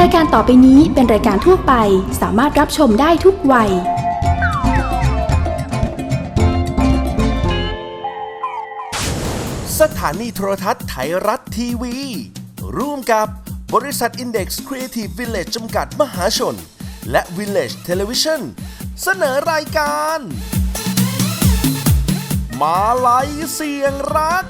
รายการต่อไปนี้เป็นรายการทั่วไปสามารถรับชมได้ทุกวัย สถานีโทรทัศน์ไทยรัฐทีวี ร่วมกับบริษัท Index Creative Village จำกัดมหาชน และ Village Television เสนอรายการ มาลัยเสียงรัก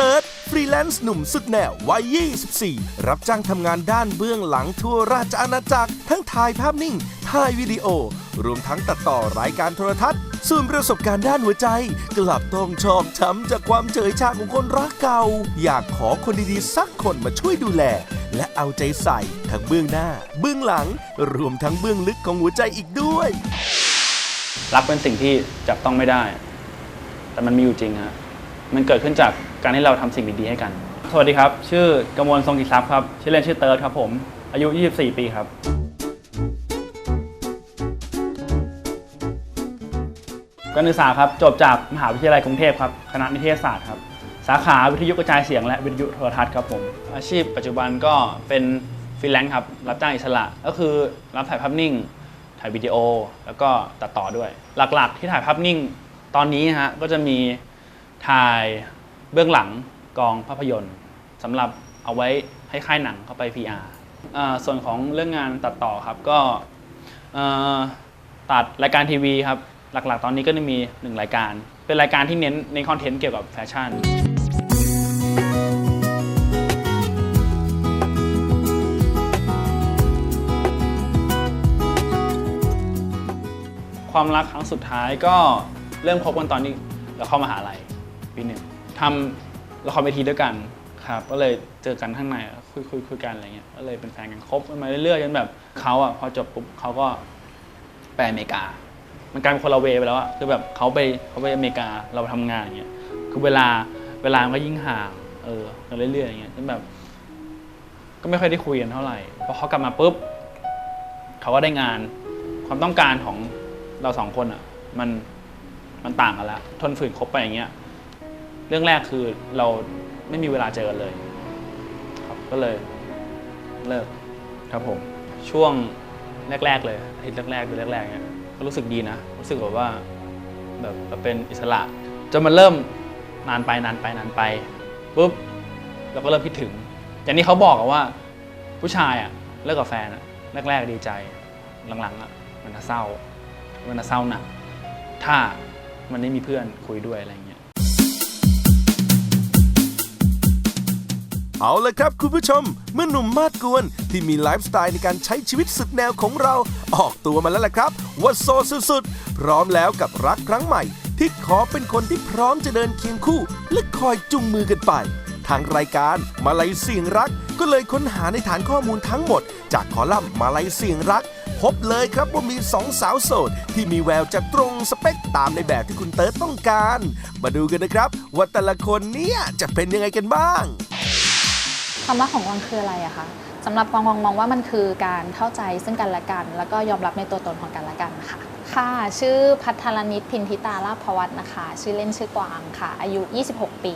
เติร์ดฟรีแลนซ์หนุ่มสุดแนววัย 24 รับจ้างทำงานด้านเบื้องหลังทั่วราชอาณาจักร ทั้งถ่ายภาพนิ่ง ถ่ายวิดีโอ รวมทั้งตัดต่อรายการโทรทัศน์ ส่วนประสบการณ์ด้านหัวใจ กลับต้องชอบช้ำจากความเฉยชาของคนรักเก่า อยากขอคนดีๆ สักคนมาช่วยดูแล และเอาใจใส่ทั้งเบื้องหน้า เบื้องหลัง รวมทั้งเบื้องลึกของหัวใจอีกด้วย รักเป็นสิ่งที่จับต้องไม่ได้ แต่มันมีอยู่จริงฮะมันเกิดขึ้นจาก การที่เราทำสิ่งดีๆให้กัน สวัสดีครับ ชื่อกมลทรงกิจทรัพย์ครับ ชื่อเล่นชื่อเติร์ดครับผม อายุ 24 ปีครับ การศึกษาครับจบจากมหาวิทยาลัยกรุงเทพครับ คณะนิเทศศาสตร์ครับ สาขาวิทยุกระจายเสียง และวิทยุโทรทัศน์ครับผม อาชีพปัจจุบันก็เป็นฟรีแลนซ์ครับ รับจ้างอิสระ ก็คือรับถ่ายภาพนิ่ง ถ่ายวิดีโอ แล้วก็ตัดต่อด้วย หลักๆ ที่ถ่ายภาพนิ่งตอนนี้ฮะ ก็จะมีถ่าย เบื้องหลังกองภาพยนตร์สำหรับเอาไว้ให้ค่ายหนังเข้าไป PR อ่าส่วนของเรื่องงานตัดต่อครับก็เอ่อตัดรายการทีวีครับ หลักๆ ตอนนี้ก็จะมีหนึ่งรายการ เป็นรายการที่เน้นในคอนเทนต์เกี่ยวกับแฟชั่น ความรักครั้งสุดท้ายก็เริ่มคบกันตอนที่เราเข้ามหาลัยปีหนึ่ง ทำละครเวทีด้วยกันครับก็เลยเจอกันข้างในคุยคุยคุยกันอะไรเงี้ยก็เลยเป็นแฟนกันคบกันมาเรื่อยๆจนแบบเขาอะพอจบปุ๊บเขาก็ไปอเมริกา มันกลายเป็นคนละเวไปแล้วอะคือแบบเขาไปเขาไปอเมริกาเราทำงานอย่างเงี้ยคือเวลาเวลามันก็ยิ่งห่างเออกันเรื่อยๆอย่างเงี้ยจนแบบ ก็ไม่ค่อยได้คุยกันเท่าไหร่พอเขากลับมาปุ๊บเขาก็ได้งานความต้องการของเราสองคนอะ มันมันต่างกันแล้วทนฝืนคบไปอย่างเงี้ย เรื่องแรกคือเราไม่มีเวลาเจอกันเลย ครับก็เลยเลิกครับผม ช่วงแรก ๆ เลยอาทิตย์แรกๆเดือนแรกๆเนี่ยก็รู้สึกดีนะ รู้สึกแบบว่าแบบเราเป็นอิสระจนมันเริ่มนานไปนานไปนานไปปุ๊บเราก็เริ่มคิดถึง อย่างที่เขาบอกอะว่า ผู้ชายอะเลิกกับแฟนอะแรกๆดีใจหลังๆอะมันจะเศร้า มันจะเศร้าหนักถ้ามันไม่มีเพื่อนคุยด้วยอะไรอย่างเงี้ย เอาละครับคุณผู้ชม เมื่อหนุ่มมาดกวน ที่มีไลฟ์สไตล์ในการใช้ชีวิตสุดแนวของเรา ออกตัวมาแล้วล่ะครับว่าโซสุดๆ พร้อมแล้วกับรักครั้งใหม่ ที่ขอเป็นคนที่พร้อมจะเดินเคียงคู่ และคอยจุงมือกันไป ทางรายการมาลัยเสียงรัก ก็เลยค้นหาในฐานข้อมูลทั้งหมด จากคอลัมน์มาลัยเสียงรักพบเลยครับว่ามีสองสาวโสด ที่มีแววจะตรงสเปคตามในแบบที่คุณเติร์ดต้องการ มาดูกันนะครับว่าแต่ละคนเนี่ยจะเป็นยังไงกันบ้าง ความรักของกวางคืออะไรอะคะสำหรับกวางกวางมองว่ามันคือการเข้าใจซึ่งกันและกัน แล้วก็ยอมรับในตัวตนของกันและกันค่ะค่ะชื่อพัทรนิตพินทิตาลาภวัฒน์นะคะ ชื่อเล่นชื่อกวางค่ะ อายุ 26 ปี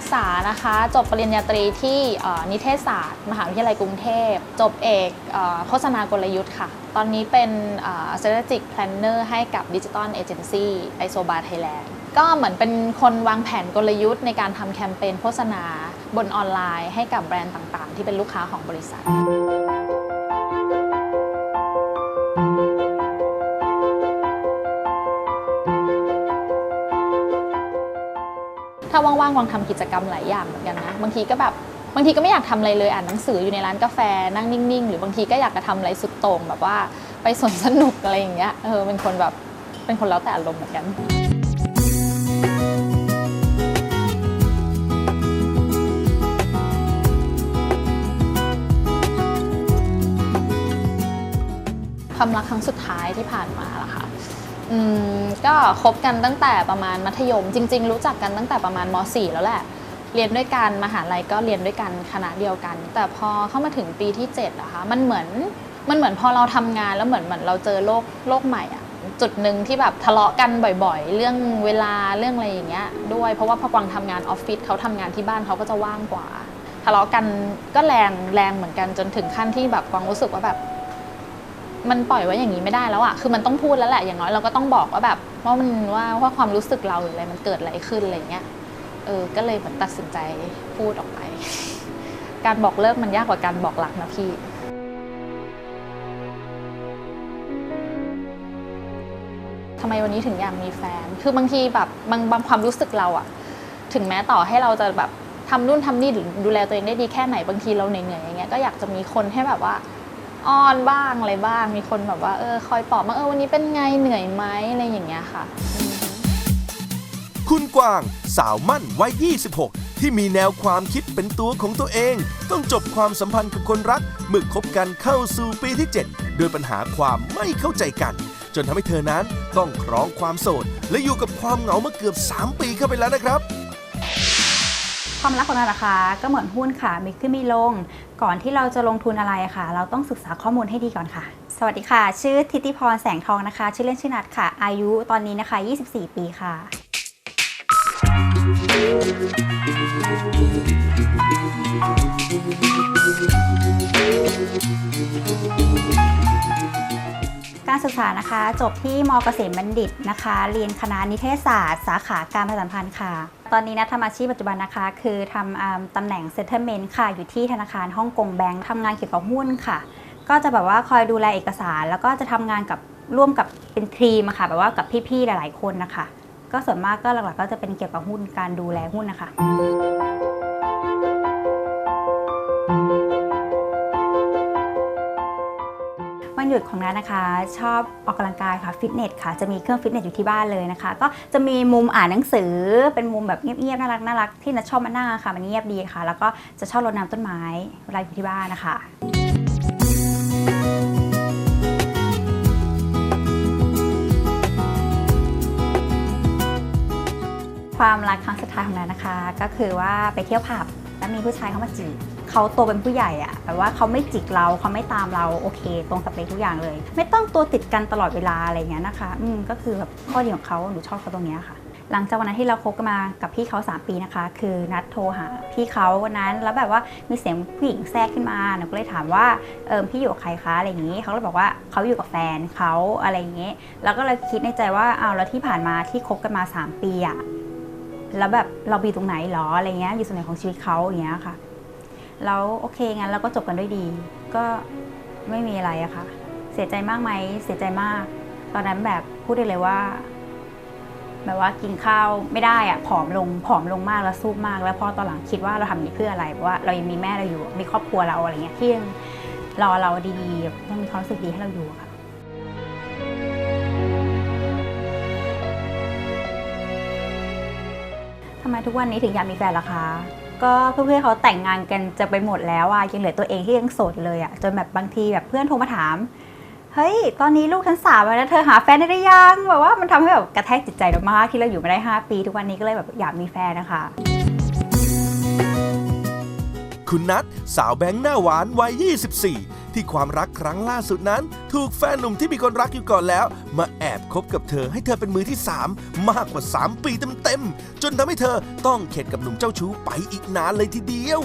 การศึกษานะคะ จบปริญญาตรีที่นิเทศศาสตร์ มหาวิทยาลัยกรุงเทพ จบเอกโฆษณากลยุทธ์ค่ะ ตอนนี้เป็น strategic planner ให้กับ Digital Agency i s o b a Thailand ก็เหมือนเป็นคนวางแผนกลยุทธ์ในการทำแคมเปญโฆษณาบนออนไลน์ให้กับแบรนด์ต่างๆ ที่เป็นลูกค้าของบริษัท ถ้าว่างๆวางทำกิจกรรมหลายอย่างเหมือนกันนะบางทีก็แบบบางทีก็ไม่อยากทำอะไรเลยอ่านหนังสืออยู่ในร้านกาแฟนั่งนิ่งๆ หรือบางทีก็อยากจะทำอะไรสุดโต่งแบบว่าไปสวนสนุกอะไรอย่างเงี้ยเออเป็นคนแบบเป็นคนแล้วแต่อารมณ์เหมือนกันความรักครั้งสุดท้ายที่ผ่านมา อืมก็คบกันตั้งแต่ประมาณมัธยม จริง ๆ รู้จักกันตั้งแต่ประมาณม .4 แล้วแหละ เรียนด้วยกันมหาลัยก็เรียนด้วยกันคณะเดียวกัน แต่พอเข้ามาถึงปีที่7อะคะมันเหมือนมันเหมือนพอเราทำงานแล้วเหมือนเหมือนเราเจอโลกโลกใหม่อะจุดหนึ่งที่แบบทะเลาะกันบ่อยๆ เรื่องเวลาเรื่องอะไรอย่างเงี้ยด้วยเพราะว่าพอกวางทำงานออฟฟิศเขาทำงานที่บ้านเขาก็จะว่างกว่า ทะเลาะกันก็แรงแรงเหมือนกันจนถึงขั้นที่แบบกวางรู้สึกว่าแบบ มันปล่อยไว้อย่างนี้ไม่ได้แล้วอะคือมันต้องพูดแล้วแหละอย่างน้อยเราก็ต้องบอกว่าแบบว่ามันว่าว่าความรู้สึกเราหรืออะไรมันเกิดอะไรขึ้นอะไรเงี้ยเออก็เลยเหมือนตัดสินใจพูดออกไป การบอกเลิกมันยากกว่าการบอกรักนะพี่ทำไมวันนี้ถึงอยากมีแฟน คือบางทีแบบบางบางความรู้สึกเราอะถึงแม้ต่อให้เราจะแบบทำนู่นทำนี่หรือดูแลตัวเองได้ดีแค่ไหนบางทีเราเหนื่อยๆอย่างเงี้ยก็อยากจะมีคนให้แบบว่า อ้อนบ้างอะไรบ้าง มีคนแบบว่าเออคอยปลอบมาเออวันนี้เป็นไงเหนื่อยไหมอะไรอย่างเงี้ยค่ะ คุณกวางสาวมั่นวัย 26 ที่มีแนวความคิดเป็นตัวของตัวเอง ต้องจบความสัมพันธ์กับคนรักเมื่อคบกันเข้าสู่ปีที่ 7 โดยปัญหาความไม่เข้าใจกัน จนทำให้เธอนั้นต้องครองความโสด และอยู่กับความเหงามาเกือบ 3 ปีเข้าไปแล้วนะครับ ความรักของเรานะคะ ก็เหมือนหุ้นค่ะ มีขึ้นมีลง ก่อนที่เราจะลงทุนอะไรค่ะ เราต้องศึกษาข้อมูลให้ดีก่อนค่ะ สวัสดีค่ะ ชื่อทิติพรแสงทองนะคะ ชื่อเล่นชื่อนัดค่ะ อายุตอนนี้นะคะ 24 ปีค่ะ การศึกษานะคะ จบที่มเกษมบัณฑิตนะคะ เรียนคณะนิเทศศาสตร์ สาขาการประชาสัมพันธ์ค่ะ ตอนนี้นะทำอาชีพปัจจุบันนะคะ คือทำตำแหน่งเซ็นเตอร์เมนต์ค่ะ อยู่ที่ธนาคารฮ่องกงแบงค์ทำงานเกี่ยวกับหุ้นค่ะ ก็จะแบบว่าคอยดูแลเอกสาร แล้วก็จะทำงานกับร่วมกับเป็นทีมค่ะ แบบว่ากับพี่ๆหลาย ๆ คนนะคะ ก็ส่วนมากก็หลักๆก็จะเป็นเกี่ยวกับหุ้นการดูแลหุ้นนะคะ หยุดของนัทนะคะ ชอบออกกำลังกายค่ะฟิตเนสค่ะจะมีเครื่องฟิตเนสอยู่ที่บ้านเลยนะคะ ก็จะมีมุมอ่านหนังสือเป็นมุมแบบเงียบๆน่ารักน่ารักที่นัทชอบมานั่งค่ะ มันเงียบดีค่ะ แล้วก็จะชอบรดน้ำต้นไม้เวลาอยู่ที่บ้านนะคะความรักครั้งสุดท้ายของนัทนะคะ ก็คือว่าไปเที่ยวผับแล้วมีผู้ชายเข้ามาจีบ เขาโตเป็นผู้ใหญ่อะแบบว่าเขาไม่จิกเราเขาไม่ตามเราโอเค ตรงสเปคทุกอย่างเลย ไม่ต้องตัวติดกันตลอดเวลาอะไรเงี้ยนะคะ อืมก็คือแบบข้อดีของเขาหนูชอบเขาตรงเนี้ยค่ะหลังจากวันนั้นที่เราคบกันมากับพี่เขา 3 ปีนะคะ คือนัดโทรหาพี่เขาวันนั้นแล้วแบบว่ามีเสียงผู้หญิงแทรกขึ้นมาหนูก็เลยถามว่าเออพี่อยู่กับใครคะอะไรอย่างงี้เขาเลยบอกว่าเขาอยู่กับแฟนเขาอะไรอย่างเงี้ยแล้วก็เลยคิดในใจว่าเอาแล้วที่ผ่านมาที่คบกันมา 3 ปีอะแล้วแบบเราบีตรงไหนหรออะไรเงี้ยอยู่ส่วนไหนของชีวิตเขาอย่างเงี้ยค่ะ แล้วโอเคงั้นเราก็จบกันด้วยดี ก็ไม่มีอะไรอะค่ะ เสียใจมากไหมเสียใจมาก ตอนนั้นแบบพูดได้เลยว่า แบบว่ากินข้าวไม่ได้อะผอมลงผอมลงมากแล้วสู้มาก แล้วพอตอนหลังคิดว่าเราทำนี้เพื่ออะไรเพราะว่าเรายังมีแม่เราอยู่ มีครอบครัวเราอะไรเงี้ยที่ยังรอเราดีๆยังมีความรู้สึกดีให้เราอยู่ค่ะทำไมทุกวันนี้ถึงอยากมีแฟนล่ะคะ ก็เพื่อนๆเขาแต่งงานกันจะไปหมดแล้วอะยังเหลือตัวเองที่ยังโสดเลยอะจนแบบบางทีแบบเพื่อนโทรมาถามเฮ้ย ตอนนี้ลูกฉันสามแล้วเธอหาแฟนได้หรือยังแบบว่ามันทำให้แบบกระแทกจิตใจเรามากที่เราอยู่มาได้ 5 ปี ทุกวันนี้ก็เลยแบบอยากมีแฟนนะคะ คุณนัทสาวแบงค์หน้าหวานวัย 24 ที่ความรักครั้งล่าสุดนั้น ถูกแฟนหนุ่มที่มีคนรักอยู่ก่อนแล้ว มาแอบคบกับเธอให้เธอเป็นมือที่ 3 มากกว่า 3 ปีเต็มๆจนทำให้เธอต้องเข็ดกับหนุ่มเจ้าชู้ไปอีกนานเลยทีเดียว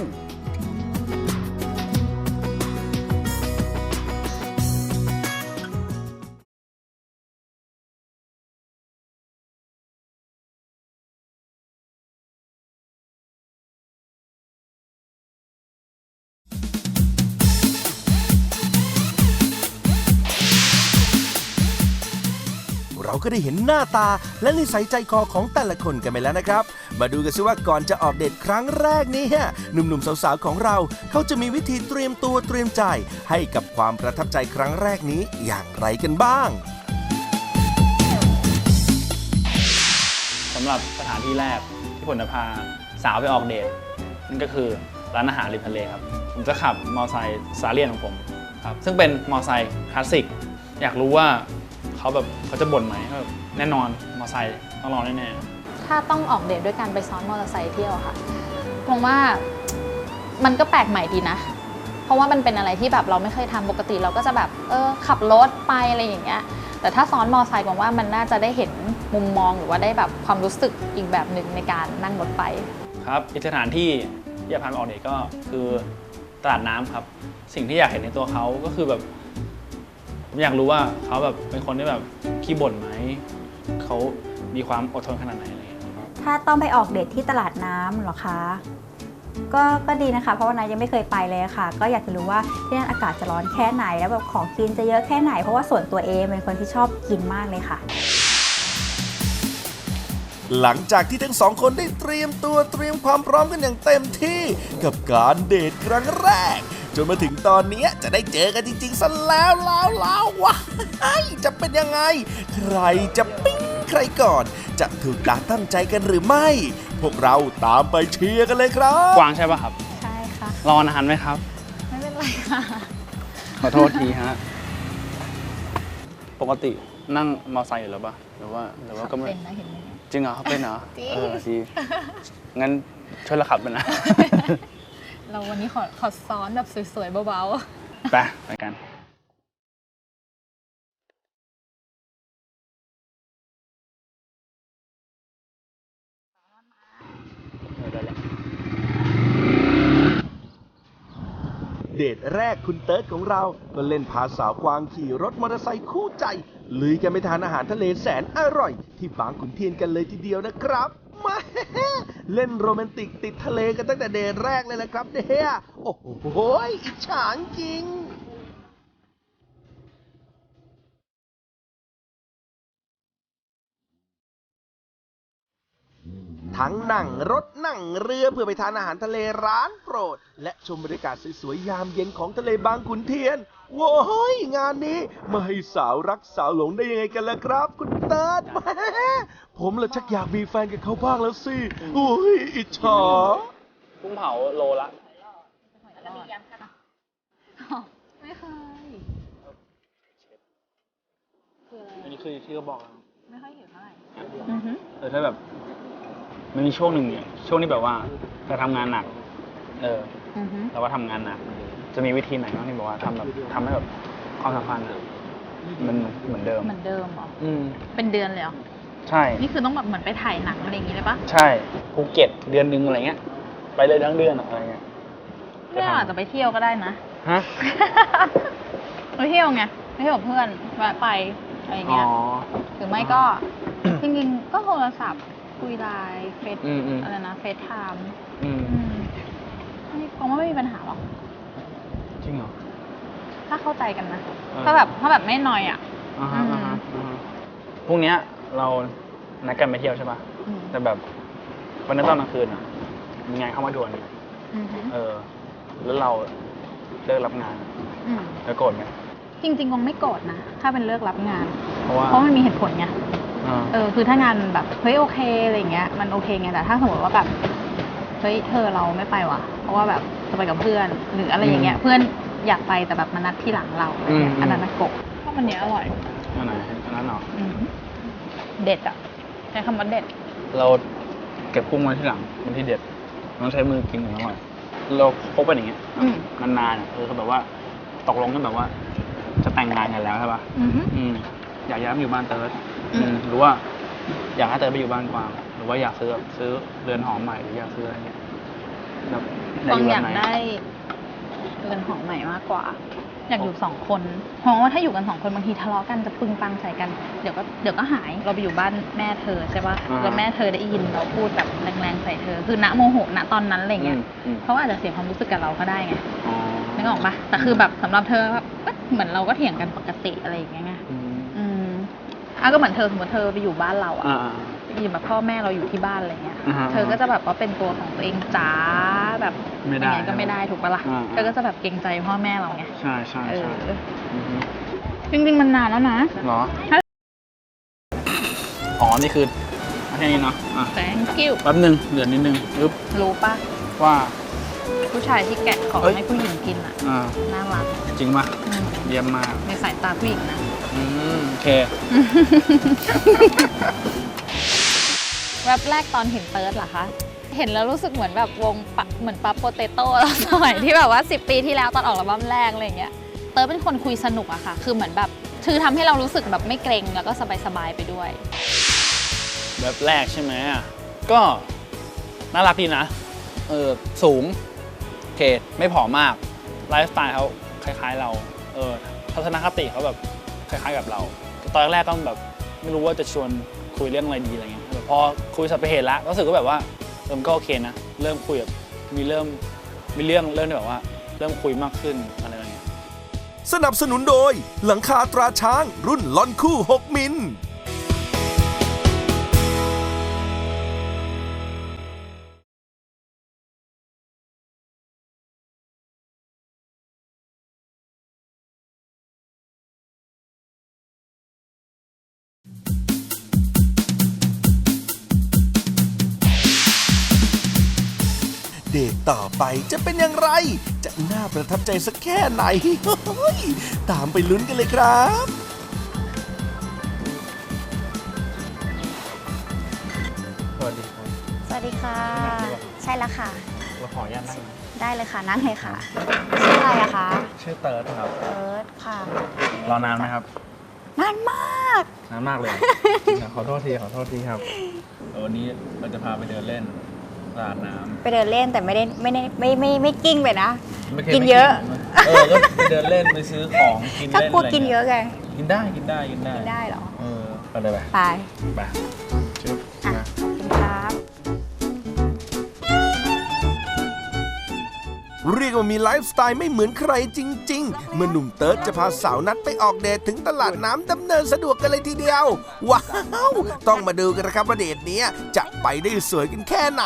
ได้เห็นหน้าตา และนิสัยใจคอของแต่ละคนกันไปแล้วนะครับ มาดูกันซิว่าก่อนจะออกเดทครั้งแรกนี้หนุ่มๆสาวๆของเรา เขาจะมีวิธีเตรียมตัวเตรียมใจ ให้กับความประทับใจครั้งแรกนี้อย่างไรกันบ้างสำหรับสถานที่แรกที่ผมจะพาสาวไปออกเดทนั่นก็คือร้านอาหารริมทะเลครับ ผมจะขับมอเตอร์ไซค์ซาเลียนของผมครับซึ่งเป็นมอเตอร์ไซค์คลาสสิกอยากรู้ว่า เขาแบบเขาจะบ่นไหมก็แบบแน่นอนมอเตอร์ไซค์ต้องรองแน่ๆถ้าต้องออกเดทด้วยกันไปซ้อนมอเตอร์ไซค์เที่ยวค่ะมองว่ามันก็แปลกใหม่ดีนะ เพราะว่ามันเป็นอะไรที่แบบเราไม่เคยทำปกติเราก็จะแบบเออขับรถไปอะไรอย่างเงี้ยแต่ถ้าซ้อนมอเตอร์ไซค์มองว่ามันน่าจะได้เห็นมุมมองหรือว่าได้แบบความรู้สึกอีกแบบหนึ่งในการนั่งรถไป ครับอีกสถานที่ที่อยากพาไปออกเดทก็คือตลาดน้ำครับ สิ่งที่อยากเห็นในตัวเขาก็คือแบบ ผมอยากรู้ว่าเขาแบบเป็นคนที่แบบขี้บ่นไหม เขามีความอดทนขนาดไหนอะไรอย่างเงี้ยครับถ้าต้องไปออกเดทที่ตลาดน้ำเหรอคะ ก็ก็ดีนะคะ เพราะว่านายยังไม่เคยไปเลยอะค่ะ ก็อยากจะรู้ว่าที่นั่นอากาศจะร้อนแค่ไหน แล้วแบบของกินจะเยอะแค่ไหน เพราะว่าส่วนตัวเองเป็นคนที่ชอบกินมากเลยค่ะ หลังจากที่ทั้งสองคนได้เตรียมตัวเตรียมความพร้อมกันอย่างเต็มที่กับการเดทครั้งแรก จนมาถึงตอนเนี้ยจะได้เจอกันจริงๆซะแล้วแล้วแล้ววะจะเป็นยังไง ใครจะปิ๊งใครก่อน จะถูกตาตั้งใจกันหรือไม่ พวกเราตามไปเชียร์กันเลยครับ กวางใช่ป่ะครับ ใช่ค่ะ รอนานไหมครับ ไม่เป็นไรค่ะ ขอโทษทีฮะ ปกตินั่งมอเตอร์ไซค์อยู่แล้วป่ะหรือว่าหรือว่าก็ไม่เป็นนะเห็นไหมจริงเหรอเขาเป็นเหรอจริงเออดีงั้นช่วยเราขับไปนะ เราวันนี้ขอขอซ้อนแบบสวยๆเบาๆไปไปกันเดทแรกคุณเติร์ดของเรา ก็เล่นพาสาวกวางขี่รถมอเตอร์ไซค์คู่ใจ ลุยกันไปทานอาหารทะเลแสนอร่อย ที่บางขุนเทียนกันเลยทีเดียวนะครับ มาเล่นโรแมนติกติดทะเลกันตั้งแต่เดทแรกเลยนะครับเนี่ยโอ้โหอิจฉาจริงทั้งนั่งรถนั่งเรือเพื่อไปทานอาหารทะเลร้านโปรด และชมบรรยากาศสวยๆยามเย็นของทะเลบางขุนเทียน โว้ยงานนี้มาให้สาวรักสาวหลงได้ยังไงกันล่ะครับ คุณเติร์ด ผมละชักอยากมีแฟนกับเขาบ้างแล้วสิโอ้ยอิจฉากุ้งเผาโลละไม่เคย คืออะไรอันนี้คือที่เขาบอกนะไม่ค่อยเห็นเท่าไหร่เออถ้าแบบ มันมีช่วงหนึ่งเนี่ยช่วงที่แบบว่าจะทำงานหนัก เอออือฮึเราก็ทำงานหนัก จะมีวิธีไหนบ้างที่บอกว่าทำแบบทำให้แบบความสัมพันธ์อะมันเหมือนเดิม เหมือนเดิมเหรอ อืม เป็นเดือนเลยเหรอ ใช่ นี่คือต้องแบบเหมือนไปถ่ายหนังอะไรอย่างงี้เลยปะใช่ภูเก็ตเดือนหนึงอะไรเงี้ย ไปเลยทั้งเดือนอะอะไรเงี้ยไม่อาจจะไปเที่ยวก็ได้นะฮะไปเที่ยวไงไปเที่ยวกับเพื่อนแวะไปอะไรอย่างอ๋อเงี้ยหรือไม่ก็จริงๆก็โทรศัพท์คุยไลน์เฟซอืมอืมอะไรนะเฟซไทม์อืมนี่ผมว่าไม่มีปัญหาหรอกจริงเหรอถ้าเข้าใจกันนะอ่าถ้าแบบถ้าแบบไม่นอยอะอ่าฮะอืมอ่าฮะอ่าฮะพรุ่งเนี้ย เรานัดกันไปเที่ยวใช่ป่ะอืมแต่แบบวันนั้นตอนกลางคืนอะมีงานเข้ามาด่วน อือฮึเออ แล้วเราเลิกรับงาน อืมแล้วโกรธไหมจริงๆคงไม่โกรธนะ ถ้าเป็นเลิกรับงาน เพราะว่าเพราะมันมีเหตุผลไง อ่า เออคือถ้างานแบบเฮ้ยโอเคอะไรอย่างเงี้ยมันโอเคไงแต่ถ้าสมมติว่าแบบเฮ้ยเธอเราไม่ไปว่ะ เพราะว่าแบบจะไปกับเพื่อนหรืออะไรอย่างเงี้ยเพื่อนอยากไปแต่แบบมานัดที่หลังเราอะไรเงี้ยอันนั้นน่ะโกรธเพราะมันเนี้ยอร่อยอันไหนอันนั้นเหรอ อืม เด็ดอะใช้คำว่าเด็ด เราเก็บกุ้งไว้ที่หลังมันที่เด็ดต้องใช้มือกินถึงอร่อยเราคบกันอย่างเงี้ยอืม นานๆอะคือแบบว่าตกลงกันแบบว่า จะแต่งงานกันแล้วใช่ป่ะอือฮึอืม อยากย้ายมาอยู่บ้านเติร์ดอืม อืมหรือว่า อยากให้เติร์ดไปอยู่บ้านกวางหรือว่าอยากซื้อซื้อเรือนหอใหม่หรืออยากซื้ออะไรเงี้ยแบบบางอยากแบบหนได้เรือนหอใหม่มากกว่า อยากอยู่สองคนเพราะว่าถ้าอยู่กันสองคนบางทีทะเลาะกันจะปึงปังใส่กัน เดี๋ยวก็เดี๋ยวก็หาย เราไปอยู่บ้านแม่เธอใช่ป่ะอ่าแล้วแม่เธอได้ยินเราพูดแบบแรงๆใส่เธอ คือณโมโหณตอนนั้นอะไรเงี้ยอืมอืม เขาอาจจะเสียความรู้สึกกับเราก็ได้ไงอ๋อนึกออกปะแต่คือแบบสำหรับเธอแบบเอ๊ะเหมือนเราก็เถียงกันปกติอะไรอย่างเงี้ยไงอืมอืมอะก็เหมือนเธอสมมติเธอไปอยู่บ้านเราอะอ่า อยู่แบบพ่อแม่เราอยู่ที่บ้านอะไรเงี้ย อ่าฮะเธอก็จะแบบว่าเป็นตัวของตัวเองจ้าแบบไม่ได้ยังงก็ไม่ได้ถูกปะล่ะอ่าเธอก็จะแบบเกรงใจพ่อแม่เราไง ใช่ใช่เอใช่อ อือฮึจริงๆมันนานแล้วนะ เหรอถ้าอ๋อ นี่คือเอาแค่นี้เนาะอะ thank you แป๊บนึงเหลือนิดนึงปึ๊บรู้ปะว่า ผู้ชายที่แกะของเอ้ย ให้ผู้หญิงกินอะอ่า น่ารักจริงป่ะ อืมเยี่ยมมาก ในสายตาผู้หญิงนะ อืม โอเค แวบแรกตอนเห็นเติร์ดเหรอคะ เห็นแล้วรู้สึกเหมือนแบบวงปะเหมือนปั๊บโปเตโต้สมัยที่แบบว่า 10 ปีที่แล้วตอนออกอัลบั้มแรกอะไรเงี้ย เติร์ดเป็นคนคุยสนุกอะค่ะ คือเหมือนแบบคือทำให้เรารู้สึกแบบไม่เกรงแล้วก็สบายๆไปด้วย แบบแรกใช่ไหมอะก็น่ารักดีนะ เออสูงโอเคไม่ผอมมาก ไลฟ์สไตล์เขาคล้ายๆเรา เออทัศนคติเขาแบบคล้ายๆกับเรา ตอนแรกก็แบบไม่รู้ว่าจะชวนคุยเรื่องอะไรดีอะไรเงี้ย พอคุยสัพเพเหตุแล้วรู้สึกก็แบบว่าเออมนก็โอเคนะ เริ่มคุยแบบมีเริ่มมีเรื่องเริ่มแบบว่า เริ่มคุยมากขึ้นอะไรแบบเนี้ยสนับสนุนโดยหลังคาตราช้างรุ่นลอนคู่ 6 มิล เดทต่อไปจะเป็นอย่างไร จะน่าประทับใจสักแค่ไหนเฮ้ยตามไปลุ้นกันเลยครับสวัสดีครับสวัสดีค่ะ ใช่แล้วค่ะ เราขออนุญาตนั่งได้เลยค่ะนั่งเลยค่ะ ชื่ออะไรอะคะชื่อเติร์ดครับ เอิร์ธค่ะรอนานไหมครับ นานมาก นานมากเลย ขอโทษทีขอโทษทีครับเออวันนี้เราจะพาไปเดินเล่น ตลาดน้ำไปเดินเล่นแต่ไม่ได้ไม่ได้ไม่ไม่ไม่กิ้งไปนะไม่คกินเยอะเออก็ไปเดินเล่นไปซื้อของกินถ้าเล่นกลัวอะไรกินเยอะไงกินได้กินได้กินได้กินได้เหรอ เออไปเลยไปไป ไป มีไลฟ์สไตล์ไม่เหมือนใครจริง ๆ เมื่อหนุ่มเติร์ดจะพาสาวนัดไปออกเดทถึงตลาดน้ำดำเนินสะดวกกันเลยทีเดียว ว้าว ต้องมาดูกันนะครับว่าเดทนี้จะไปได้สวยกันแค่ไหน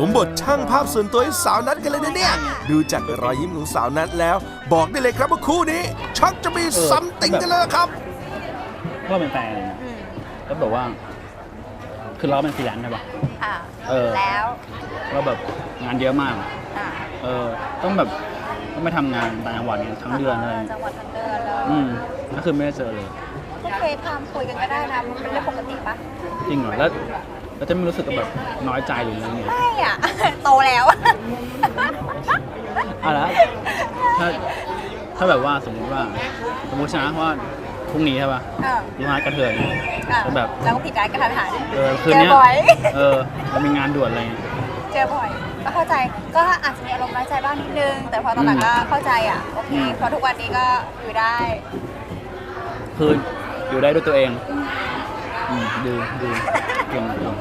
วมบทช่างภาพส่วนตัวให้สาวนัดกันเลยนะเนี่ย ดูจากรอยยิ้มของสาวนัดแล้ว บอกได้เลยครับว่าคู่นี้ ชักจะมีซัมติงกันแล้วล่ะครับ เราเป็นแฟนเลยนะแล้วแบบว่า คือเราเป็นฟรีแลนซ์ใช่ปะ อะเออ แล้วเราแบบงานเยอะมากอะเออ ต้องแบบต้องไปทำงานต่างจังหวัดเนี่ยทั้งเดือนอะไรอย่างจัเงี้ยงหวัดทันเดอร์แล้วอืมก็คือไม่ได้เจอเลย ก็เคยทำคุยกันก็ได้นะมันเป็นเรื่องปกติปะจริงเหรอแล้ว แล้วจะไม่รู้สึกแบบน้อยใจหรืออะไรเงี้ยไม่อะโตแล้วอะแล้วถ้าถ้าแบบว่าสมมติว่าสมมตินะว่าพรุ่งนี้ใช่ป่ะเออลูกค้ากระเทยอะแล้วแบบแล้วก็ผิดร้านกระทันหันเออคืนเนี้ยเจอบ่อย เออมันมีงานด่วนอะไรเงี้ย เจอบ่อย ก็เข้าใจ ก็อาจจะมีอารมณ์น้อยใจบ้างนิดนึง แต่พอตอนหลังก็เข้าใจอะ โอเคอืม เพราะทุกวันนี้ก็อยู่ได้ คืออยู่ได้ด้วยตัวเองอืม ดีดีเก่งเก่ง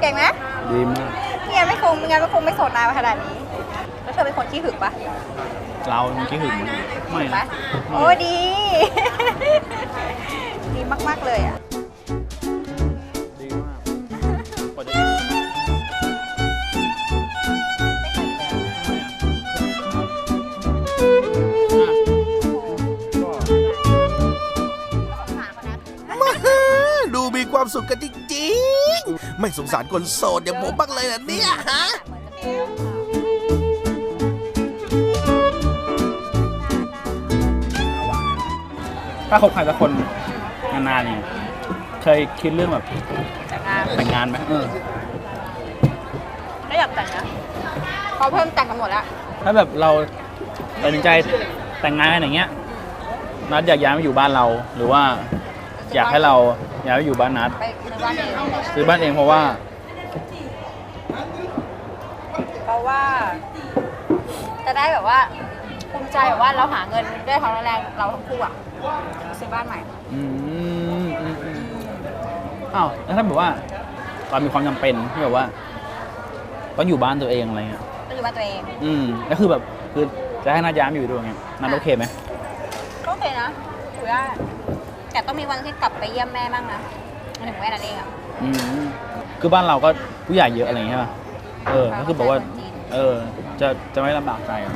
เก่งไหมดีมากเงียไม่คงไม่งั้นไม่คงไม่โสดนานมาขนาดนี้ แล้วเธอเป็นคนขี้หึงปะเราเมื่อกี้หึงไม่หึงปะนะโอ้ดี ดีมากๆเลยอะ ไม่สงสารคนโสดอย่างผมบ้างเลยนะเนี่ยฮะ ถ้าคบใครสักคนนานๆเนี่ยเคยคิดเรื่องแบบแต่งงานแต่งงานไหมเออก็อยากแต่งนะเขาเพิ่มแต่งกันหมดแล้วถ้าแบบเราตัดสินใจแต่งงานกันอย่างเงี้ยนัดอยากย้ายมาอยู่บ้านเราหรือว่า อยากให้เราย้ายมาอยู่บ้านนัดไปซื้อบ้านเองซื้อบ้านเองเพราะว่า เพราะว่า จะได้แบบว่าภูมิใจแบบว่าเราหาเงินด้วยท้องแรงเราทั้งคู่อะซื้อบ้านใหม่อืมอืมอืมอ้าวแล้วถ้าแบบว่าเรามีความจำเป็นที่แบบว่าต้องอยู่บ้านตัวเองอะไรเงี้ย ก็อยู่บ้านตัวเองอืมแล้วคือแบบคือจะให้นัดย้ายมาอยู่ด้วยไงนัดโอเคไหมก็โอเคนะอยู่ได้ แต่ต้องมีวันที่กลับไปเยี่ยมแม่บ้างนะหมายถึงแม่นั่นเองอะอืมคือบ้านเราก็ผู้ใหญ่เยอะอะไรอย่างเงี้ยใช่ป่ะเออก็คือบอกว่า เออ จะจะไม่ลำบากใจอะ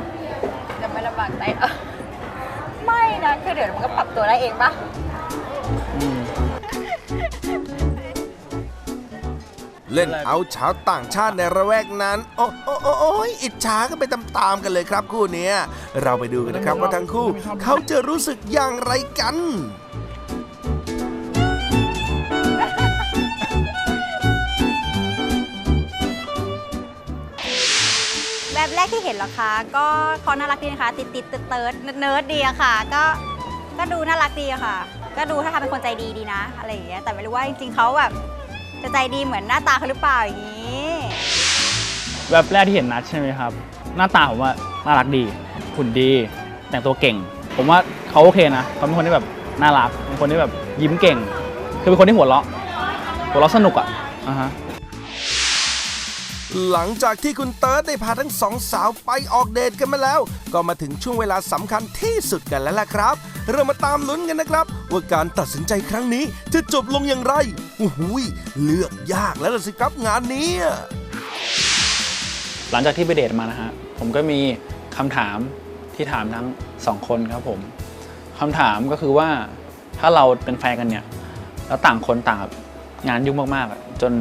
จะไม่ลำบากใจเออไม่นะคือเดี๋ยวมันก็ปรับตัวได้เองปะแเล่นเอาชาวต่างชาติในระแวกนั้น โอ้โอ้โอ้โอ้ยอิจฉากันไปตามๆกันเลยครับคู่เนี้ย เราไปดูกันนะครับว่าทั้งคู่ เขาจะรู้สึกอย่างไรกัน ที่เห็นเหรอคะ ก็เขาน่ารักดีนะคะ ติดติดเติร์ดเนิร์ดดีอะค่ะ ก็ก็ดูน่ารักดีอะค่ะ ก็ดูถ้าทาเป็นคนใจดีดีนะ อะไรอย่างเงี้ยแต่ไม่รู้ว่าจริงๆเขาแบบจะใจดีเหมือนหน้าตาเขาหรือเปล่าอย่างนี้ แบบแรกที่เห็นนัดใช่ไหมครับ หน้าตาผมว่าน่ารักดีหุ่นดี แต่งตัวเก่ง ผมว่าเขาโอเคนะเขาเป็นคนที่แบบน่ารักเป็นคนที่แบบยิ้มเก่ง คือเป็นคนที่หัวเราะหัวเราะสนุกอะอ่าฮะ หลังจากที่คุณเติร์ดได้พาทั้งสองสาวไปออกเดทกันมาแล้ว ก็มาถึงช่วงเวลาสำคัญที่สุดกันแล้วล่ะครับ เรามาตามลุ้นกันนะครับ ว่าการตัดสินใจครั้งนี้จะจบลงอย่างไรโอ้โหยเลือกยากแล้วล่ะสิครับงานนี้ หลังจากที่ไปเดทมานะฮะผมก็มีคำถามที่ถามทั้งสองคนครับผมคำถามก็คือว่าถ้าเราเป็นแฟนกันเนี่ย แล้วต่างคนต่างงานยุ่งมากๆอะจน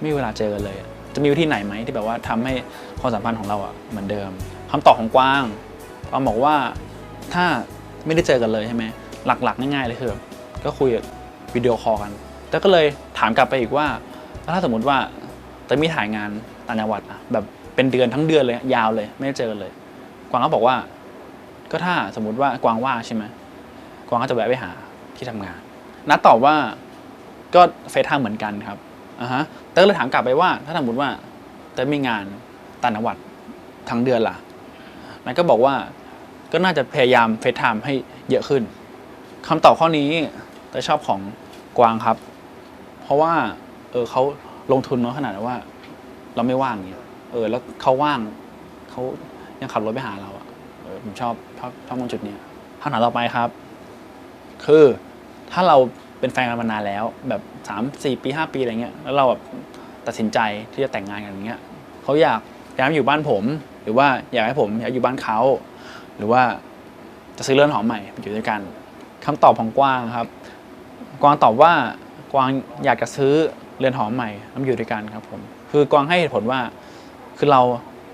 ไม่มีเวลาเจอกันเลยอะ จะมีวิธีไหนไหมที่แบบว่าทำให้ความสัมพันธ์ของเราอะเหมือนเดิมคำตอบของกว้างกวางบอกว่าถ้าไม่ได้เจอกันเลยใช่ไหมหลักๆ ง่ายๆเลยคือก็คุยวิดีโอคอลกัน แต่ก็เลยถามกลับไปอีกว่าถ้าสมมติว่าจะมีถ่ายงานต่างจังหวัดอะแบบเป็นเดือนทั้งเดือนเลยยาวเลย ไม่ได้เจอกันเลย กวางก็บอกว่า ก็ถ้าสมมติว่ากวางว่างใช่ไหมกวางก็จะแวะไปหาที่ทำงานนัดตอบว่าก็เฟซไทม์เหมือนกันครับ อ่าฮะแต่ก็เลยถามกลับไปว่า ถ้าสมมติว่าแต่มีงานต่างจังหวัดทั้งเดือนล่ะนัทก็บอกว่าก็น่าจะพยายามเฟซไทม์ให้เยอะขึ้นคำตอบข้อนี้แต่ชอบของกวางครับ เพราะว่าเออเขาลงทุนเนาะขนาดว่า เราไม่ว่างเนี่ยเออ แล้วเขาว่างเขายังขับรถไปหาเราอะเออผมชอบชอบชอบตรงจุดเนี้ยคำถามต่อไปครับ คือถ้าเรา เป็นแฟนกันมานานแล้ว แบบ3 4 ปี 5 ปีอะไรเงี้ยแล้วเราแบบตัดสินใจที่จะแต่งงานกันอย่างเงี้ยเขาอยากย้ายมาอยู่บ้านผม หรือว่าอยากให้ผมอยากอยู่บ้านเขาหรือว่าจะซื้อเรือนหอมใหม่ไปอยู่ด้วยกันคำตอบของกว้างครับ กวางตอบว่ากวางอยากจะซื้อเรือนหอมใหม่แล้วอยู่ด้วยกันครับผมคือกวางให้เหตุผลว่าคือเรา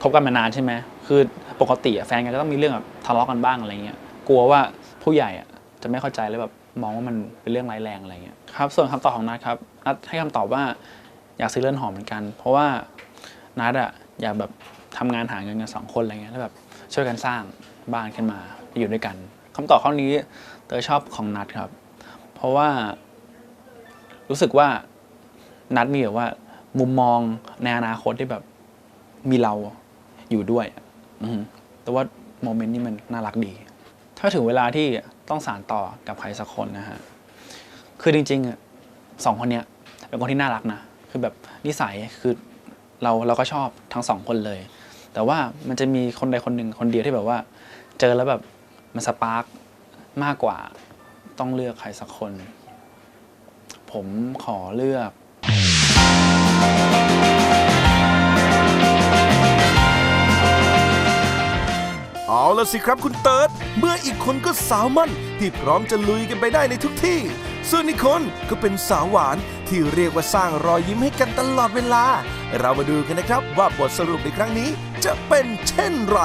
คบกันมานานใช่ไหมคือปกติอะแฟนกันก็ต้องมีเรื่องแบบทะเลาะกันบ้างอะไรเงี้ยกลัวว่าผู้ใหญ่อะจะไม่เข้าใจแล้วแบบ มองว่ามันเป็นเรื่องร้ายแรงอะไรเงี้ยครับส่วนคำตอบของนัทครับนัทให้คำตอบว่าอยากซื้อเรือนหอเหมือนกัน เพราะว่านัทอะอยากแบบทำงานหาเงินกันสองคนอะไรเงี้ยแล้วแบบช่วยกันสร้างบ้านขึ้นมาอยู่ด้วยกันคำตอบข้อนี้เตยชอบของนัทครับ เพราะว่ารู้สึกว่านัดมีแบบว่า มุมมองในอนาคตที่แบบมีเราอยู่ด้วยอืแต่ว่าโมเมนต์นี้มันน่ารักดี ถ้าถึงเวลาที่ ต้องสานต่อกับใครสักคนนะฮะ คือจริงๆสองคนเนี้ยเป็นคนที่น่ารักนะ คือแบบนิสัยคือเราเราก็ชอบทั้งสองคนเลย แต่ว่ามันจะมีคนใดคนหนึ่งคนเดียวที่แบบว่า เจอแล้วแบบมันสปาร์กมากกว่า ต้องเลือกใครสักคน ผมขอเลือก เอาละสิครับคุณเติร์ดเมื่ออีกคนก็สาวมั่นที่พร้อมจะลุยกันไปได้ในทุกที่ ส่วนอีกคนก็เป็นสาวหวานที่เรียกว่าสร้างรอยยิ้มให้กันตลอดเวลา เรามาดูกันนะครับว่าบทสรุปในครั้งนี้จะเป็นเช่นไร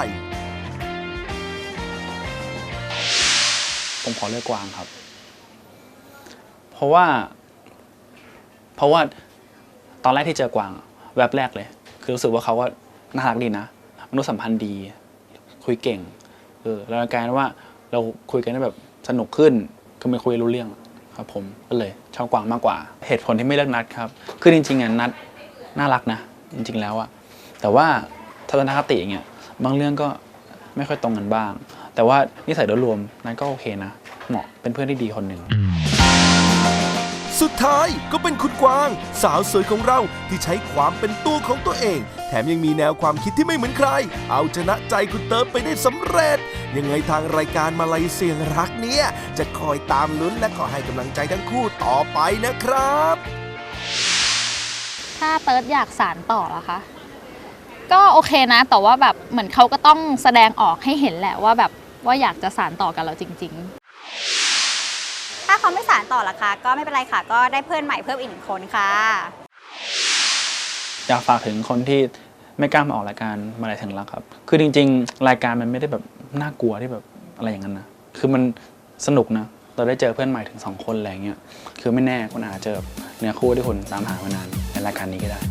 ผมขอเลือกกวางครับ เพราะว่า เพราะว่าตอนแรกที่เจอกวางแวบแรกเลย คือรู้สึกว่าเขาว่าน่ารักดีนะมนุษยสัมพันธ์ดี คุยเก่งเออแล้วกายเป็นว่าเราคุยกันได้แบบสนุกขึ้นคือไม่คุยรู้เรื่องครับผมก็เลยชอบกวางมากกว่า เหตุผลที่ไม่เลือกนัดครับ คือจริงๆอะนัดน่ารักนะ จริง ๆ แล้วอะแต่ว่าทัศนคติอย่างเงี้ยบางเรื่องก็ไม่ค่อยตรงกันบ้าง แต่ว่านิสัยโดยรวมนั้นก็โอเคนะ เหมาะเป็นเพื่อนที่ดีคนหนึ่ง สุดท้ายก็เป็นคุณกวาง สาวสวยของเราที่ใช้ความเป็นตัวของตัวเอง แถมยังมีแนวความคิดที่ไม่เหมือนใคร เอาชนะใจคุณเติร์ดไปได้สำเร็จ ยังไงทางรายการมาลัยเสียงรักเนี่ย จะคอยตามลุ้นและขอให้กำลังใจทั้งคู่ต่อไปนะครับ ถ้าเติร์ดอยากสารต่อละคะ ก็โอเคนะ แต่ว่าแบบเหมือนเขาก็ต้องแสดงออกให้เห็นแหละว่าแบบว่าอยากจะสารต่อกับเราจริง ๆ เขาไม่สารต่อละคะก็ไม่เป็นไรค่ะ ก็ได้เพื่อนใหม่เพิ่มอีกหนึ่งคนค่ะ อยากฝากถึงคนที่ไม่กล้ามาออกรายการมาอะไรถึงรักครับ คือจริง ๆ รายการมันไม่ได้แบบน่ากลัวที่แบบอะไรอย่างนั้นนะ คือมันสนุกนะ เราได้เจอเพื่อนใหม่ถึงสองคนอะไรเงี้ย คือไม่แน่คุณอาจจะเจอเนื้อคู่ที่คุณตามหามานานในรายการนี้ก็ได้